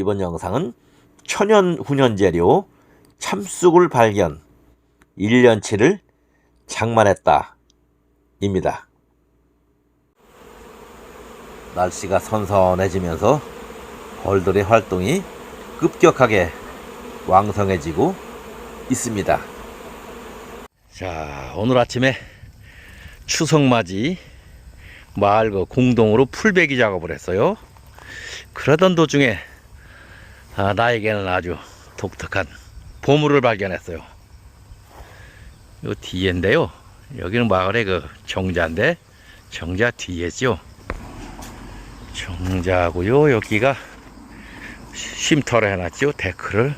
이번 영상은 천연 훈연 재료 참쑥을 발견 1년치를 장만했다 입니다. 날씨가 선선해지면서 벌들의 활동이 급격하게 왕성해지고 있습니다. 자, 오늘 아침에 추석맞이 마을 그 공동으로 풀베기 작업을 했어요. 그러던 도중에 아, 나에게는 아주 독특한 보물을 발견했어요. 요 뒤에인데요. 여기는 마을의 그 정자인데 정자 뒤에죠. 정자고요. 여기가 쉼터를 해놨죠. 데크를.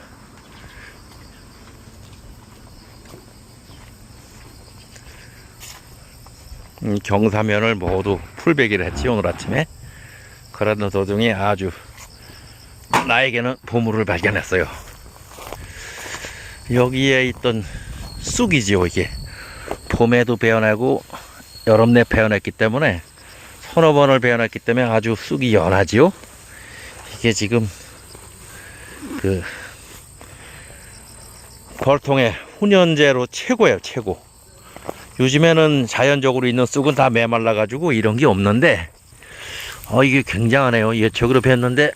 음, 경사면을 모두 풀베기를 했지 오늘 아침에. 그러던 도중에 아주 나에게는 보물을 발견했어요. 여기에 있던 쑥이지요 이게 봄에도 베어내고 여름 내 베어냈기 때문에 서너 번을 베어냈기 때문에 아주 쑥이 연하지요. 이게 지금 그 벌통의 훈연제로 최고예요 최고. 요즘에는 자연적으로 있는 쑥은 다 메말라 가지고 이런 게 없는데 어 이게 굉장하네요. 예적으로 뵀는데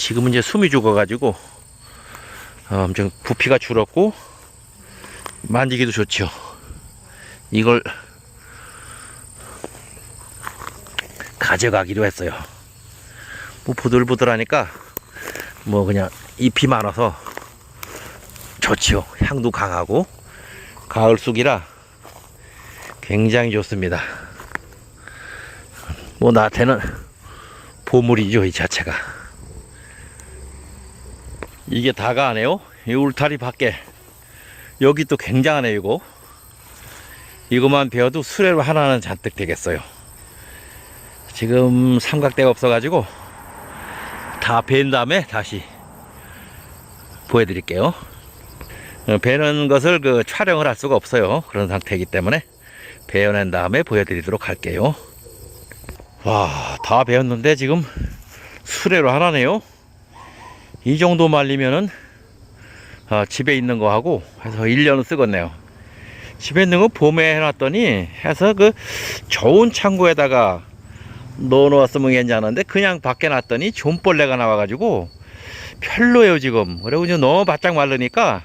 지금은 이제 숨이 죽어가지고 어, 엄청 부피가 줄었고 만지기도 좋죠. 이걸 가져가기로 했어요. 뭐 부들부들하니까 뭐 그냥 잎이 많아서 좋지요. 향도 강하고 가을 쑥이라 굉장히 좋습니다. 뭐 나한테는 보물이죠 이 자체가. 이게 다가 아니에요. 이 울타리 밖에 여기 또 굉장하네 이거. 이것만 베어도 수레로 하나는 잔뜩 되겠어요. 지금 삼각대가 없어가지고 다 벤 다음에 다시 보여드릴게요. 어, 베는 것을 그 촬영을 할 수가 없어요. 그런 상태이기 때문에 베어낸 다음에 보여드리도록 할게요. 와, 다 베었는데 지금 수레로 하나네요. 이 정도 말리면은 어, 집에 있는 거 하고 해서 1년은 쓰겠네요. 집에 있는 거 봄에 해놨더니 해서 그 좋은 창고에다가 넣어놓았으면 괜찮은데 그냥 밖에 놨더니 존벌레가 나와가지고 별로예요 지금. 그리고 이제 너무 바짝 마르니까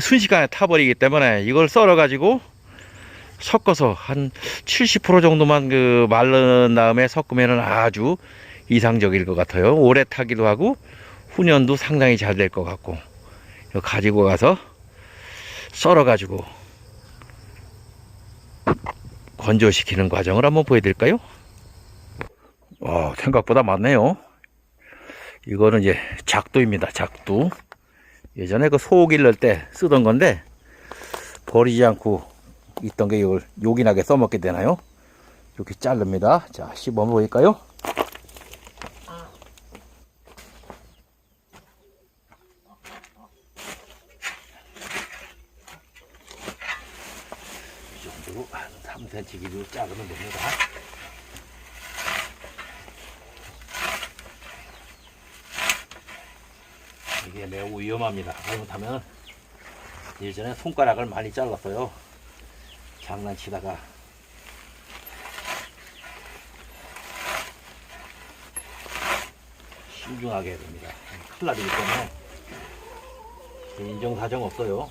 순식간에 타버리기 때문에 이걸 썰어가지고 섞어서 한 70% 정도만 그 마른 다음에 섞으면은 아주 이상적일 것 같아요. 오래 타기도 하고 훈연도 상당히 잘 될 것 같고 가지고 가서 썰어 가지고 건조시키는 과정을 한번 보여드릴까요? 와 생각보다 많네요. 이거는 이제 작두입니다. 작두. 예전에 그 소고기 넣을 때 쓰던 건데 버리지 않고 있던 게 이걸 요긴하게 써먹게 되나요? 이렇게 자릅니다. 자 씹어 보일까요? 한 3cm 길이로 자르면 됩니다. 이게 매우 위험합니다. 잘못하면 예전에 손가락을 많이 잘랐어요. 장난치다가 신중하게 해야 됩니다. 큰일 나기 때문에 인정사정 없어요.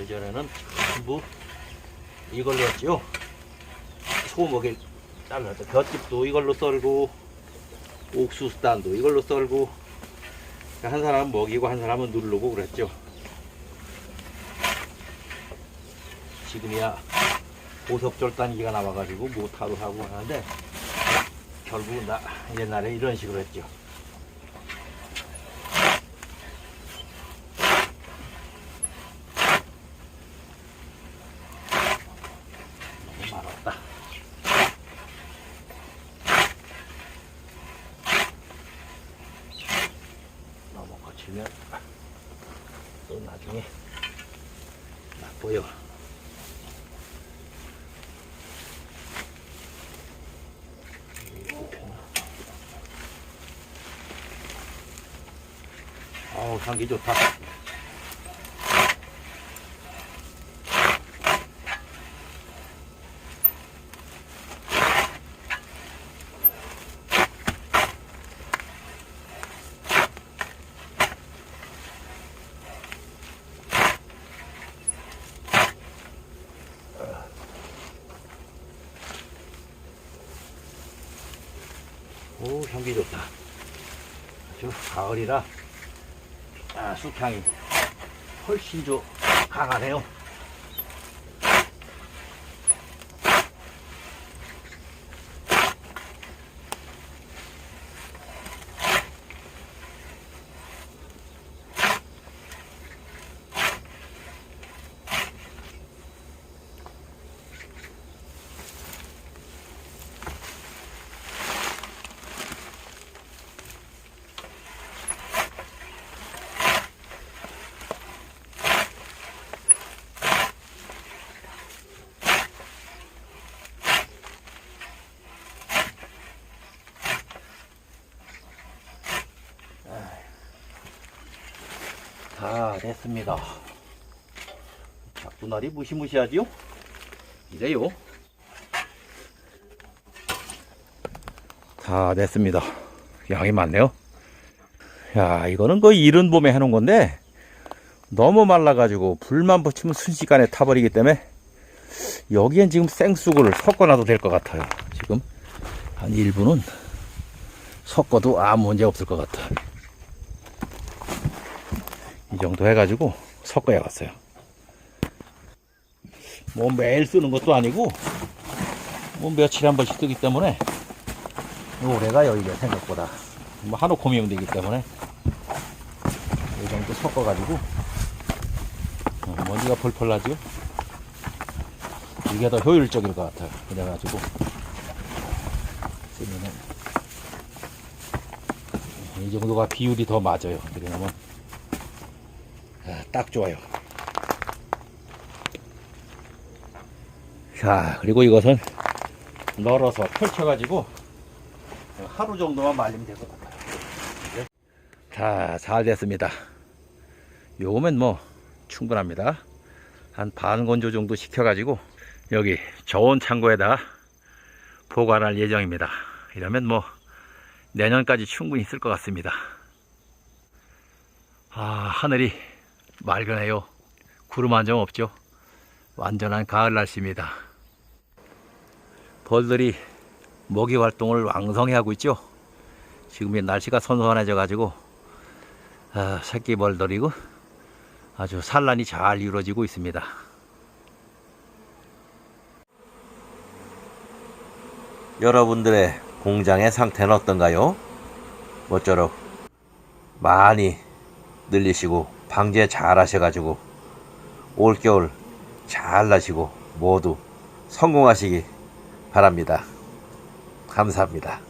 예전에는 전부 이걸로 했죠. 소목에 잘라서 볏짚도 이걸로 썰고 옥수수단도 이걸로 썰고 한 사람은 먹이고 한 사람은 누르고 그랬죠. 지금이야 보석절단기가 나와가지고 모타로 하고 하는데 결국은 다 옛날에 이런 식으로 했죠. 주면 또 나중에 나빠요. 아우 향기 좋다. 오 향기 좋다. 아주 가을이라 아, 쑥향이 훨씬 더 강하네요. 다 됐습니다. 자꾸날이 무시무시하지요? 이래요. 다 됐습니다. 양이 많네요. 야, 이거는 그 이른 봄에 해놓은 건데, 너무 말라가지고 불만 붙이면 순식간에 타버리기 때문에, 여기엔 지금 생수구를 섞어놔도 될 것 같아요. 지금 한 일부는 섞어도 아무 문제 없을 것 같아. 이 정도 해가지고 섞어야겠어요. 뭐 매일 쓰는 것도 아니고 뭐 며칠에 한 번씩 쓰기 때문에 오래가 여기가 생각보다 뭐 한옥 고미용되기 때문에 이 정도 섞어가지고 어, 먼지가 펄펄 나죠. 이게 더 효율적일 것 같아요. 그래가지고 쓰면은 이 정도가 비율이 더 맞아요. 그러면 아, 딱 좋아요. 자, 그리고 이것은 널어서 펼쳐가지고 하루 정도만 말리면 될 것 같아요. 이제 자, 잘 됐습니다. 요거면 뭐 충분합니다. 한 반 건조 정도 식혀가지고 여기 저온 창고에다 보관할 예정입니다. 이러면 뭐 내년까지 충분히 쓸것 같습니다. 아, 하늘이 맑으네요. 구름 한 점 없죠. 완전한 가을 날씨입니다. 벌들이 먹이 활동을 왕성히 하고 있죠. 지금 이 날씨가 선선해져 가지고 아, 새끼 벌들이고 아주 산란이 잘 이루어지고 있습니다. 여러분들의 공장의 상태는 어떤가요? 모쪼록 많이 늘리시고 방제 잘 하셔가지고 올겨울 잘 나시고 모두 성공하시기 바랍니다. 감사합니다.